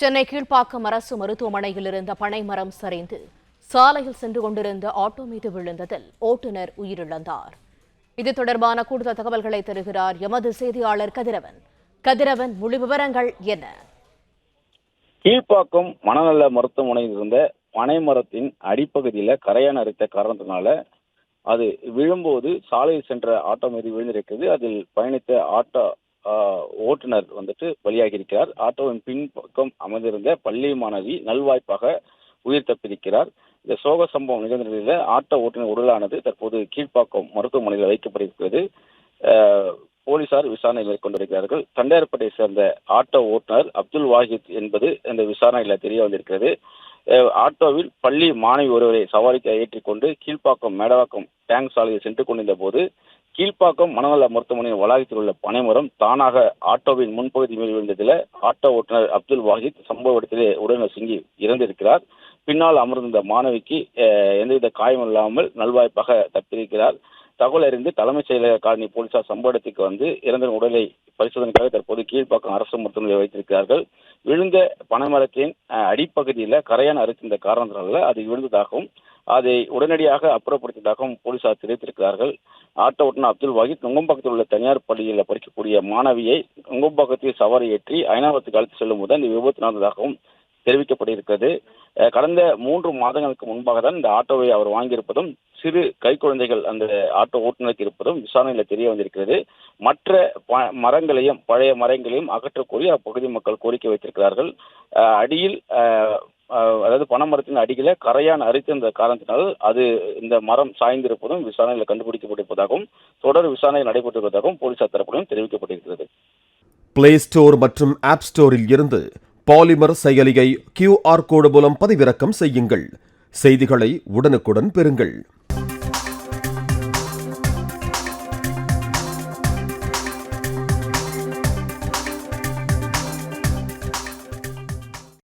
சென்னை கீழ்ப்பாக்கம் அரசு மருத்துவமனையில் இருந்த பனைமரம் சரிந்து சாலையில் சென்று கொண்டிருந்த ஆட்டோ மீது விழுந்ததில் ஓட்டுநர் உயிரிழந்தார். இது தொடர்பான கூடுதல் தகவல்களை தருகிறார் எமது செய்தியாளர் கதிரவன். கதிரவன் முழு விவரங்கள் என்ன? கீழ்ப்பாக்கம் மனநல மருத்துவமனையில் இருந்த பனைமரத்தின் அடிப்பகுதியில் அடிப்பகுதியில கரையான் அரித்த காரணத்தினால அது விழும்போது சாலையில் சென்ற ஆட்டோ மீது விழுந்திருக்கிறது. அதில் பயணித்த ஆட்டோ ஓட்டுநர் வந்துட்டு பலியாகி இருக்கிறார் ஆட்டோவின் பின்பக்கம் அமர்ந்திருந்த பள்ளி மாணவி நல்வாய்ப்பாக உயிர் தப்பியிருக்கிறார். இந்த சோக சம்பவம் நிகழ்ந்த நிலையில ஆட்டோ ஓட்டுநர் உடலானது தற்போது கீழ்ப்பாக்கம் மருத்துவமனையில் வைக்கப்பட்டிருக்கிறது. போலீசார் விசாரணை மேற்கொண்டிருக்கிறார்கள். தண்டையார்பேட்டை சேர்ந்த ஆட்டோ ஓட்டுநர் அப்துல் வாஹித் என்பது இந்த விசாரணையில தெரிய வந்திருக்கிறது. ஆட்டோவில் பள்ளி மாணவி ஒருவரை சவாரிக்கு ஏற்றிக்கொண்டு கீழ்ப்பாக்கம் மேடவாக்கம் டேங்க் சாலையில் சென்று கொண்டிருந்த போது கீழ்ப்பாக்கம் மனநல மருத்துவமனையின் வளாகத்தில் உள்ள பனைமரம் தானாக ஆட்டோவின் முன்பகுதி மீது விழுந்ததில் ஆட்டோ ஓட்டுநர் அப்துல் வாஹித் சம்பவ இடத்திலே உடனே சிங்கி இறந்திருக்கிறார். பின்னால் அமர்ந்த மாணவிக்கு எந்தவித காயம் இல்லாமல் நல்வாய்ப்பாக தப்பியிருக்கிறார். தகவல் அறிந்து தலைமைச் செயலக காலனி போலீசார் சம்பவ இடத்துக்கு வந்து இறந்த உடலை பரிசோதனைக்காக தற்போது கீழ்ப்பாக்கம் அரசு மருத்துவமனையில் வைத்திருக்கிறார்கள். விழுந்த பனைமரத்தின் அடிப்பகுதியில் கரையான் அரித்திருந்த காரணத்தினால அது விழுந்ததாகவும் அதை உடனடியாக அப்புறப்படுத்தியதாகவும் போலீசார் தெரிவித்திருக்கிறார்கள். ஆட்டோ ஓட்டுநர் அப்துல் வாஹித் நுங்கம்பாக்கத்தில் உள்ள தனியார் பள்ளியில் படிக்கக்கூடிய மாணவியை நுங்கம்பாக்கத்தில் சவாரி ஏற்றி ஐநாவத்துக்கு அழைத்து செல்லும் போது இந்த விபத்து நடந்ததாகவும் தெரிவிக்கப்பட்டிருக்கிறது. கடந்த மூன்று மாதங்களுக்கு முன்பாக தான் இந்த ஆட்டோவை அவர் வாங்கியிருப்பதும் சிறு கைக்குழந்தைகள் அந்த ஆட்டோ ஓட்டுநருக்கு இருப்பதும் விசாரணையில் தெரிய வந்திருக்கிறது. மற்ற ப- மரங்களையும் பழைய மரங்களையும் அகற்றக்கோரி அப்பகுதி மக்கள் கோரிக்கை வைத்திருக்கிறார்கள். அடியில் அதாவது பனை அதாவது பனைமரத்தின் அடியில கரையான் அரித்திருந்த காரணத்தினால் அது இந்த மரம் சாய்ந்திருப்பதும் விசாரணையில் கண்டுபிடிக்கப்பட்டிருப்பதாகவும் தொடர் விசாரணை நடைபெற்றிருப்பதாகவும் போலீசார் தரப்பிலும் தெரிவிக்கப்பட்டிருக்கிறது. பிளே ஸ்டோர் மற்றும் ஆப் ஸ்டோரில் இருந்து பாலிமர் செயலியை கியூஆர் கோடு மூலம் பதிவிறக்கம் செய்யுங்கள். செய்திகளை உடனுக்குடன் பெறுங்கள்.